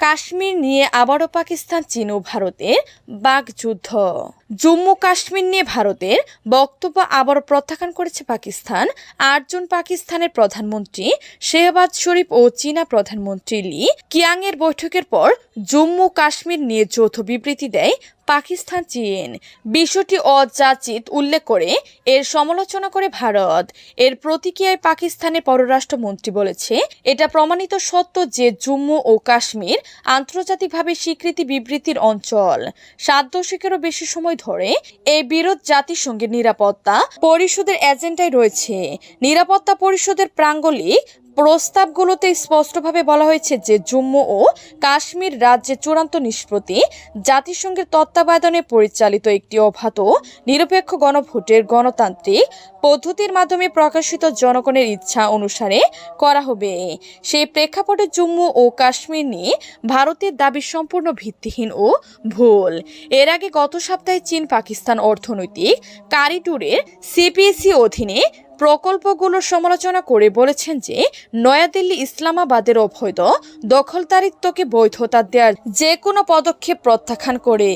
কাশ্মীর নিয়ে আবারও পাকিস্তান চীন ও ভারতের বাগযুদ্ধ জম্মু কাশ্মীর নিয়ে ভারতের বক্তব্য আবারও প্রত্যাখ্যান করেছে পাকিস্তান। আটজন পাকিস্তানের প্রধানমন্ত্রী শেহবাজ শরীফ ও চীনা প্রধানমন্ত্রী লি কিয়াংয়ের বৈঠকের পর জম্মু কাশ্মীর নিয়ে যৌথ বিবৃতি দেয় পাকিস্তান চীন। বিষয়টি অযাচিত উল্লেখ করে এর সমালোচনা করে ভারত। এর প্রতিক্রিয়ায় পাকিস্তানের পররাষ্ট্রমন্ত্রী বলেছে, এটা প্রমাণিত সত্য যে জম্মু ও কাশ্মীর আন্তর্জাতিকভাবে স্বীকৃতি বিবৃতির অঞ্চল। সাত দশকেরও বেশি সময় ধরে এই বিরোধ জাতিসংঘের নিরাপত্তা পরিষদের এজেন্ডায় রয়েছে। নিরাপত্তা পরিষদের প্রাঙ্গলিক প্রস্তাবগুলোতে স্পষ্টভাবে বলা হয়েছে যে জম্মু ও কাশ্মীর রাজ্যের চূড়ান্ত নিষ্পত্তি জাতিসংঘের তত্ত্বাবধানে পরিচালিত একটি অবাধ নিরপেক্ষ গণভোটের গণতান্ত্রিক পদ্ধতির মাধ্যমে প্রকাশিত জনগণের ইচ্ছা অনুসারে করা হবে। সেই প্রেক্ষাপটে জম্মু ও কাশ্মীর নিয়ে ভারতের দাবি সম্পূর্ণ ভিত্তিহীন ও ভুল। এর আগে গত সপ্তাহে চীন পাকিস্তান অর্থনৈতিক করিডোরের সিপিএসি অধীনে প্রকল্পগুলোর সমালোচনা করে বলেছেন যে, নয়াদিল্লি ইসলামাবাদের অবৈধ দখলদারিত্বকে বৈধতা দেওয়ার যে কোনো পদক্ষেপ প্রত্যাখ্যান করে।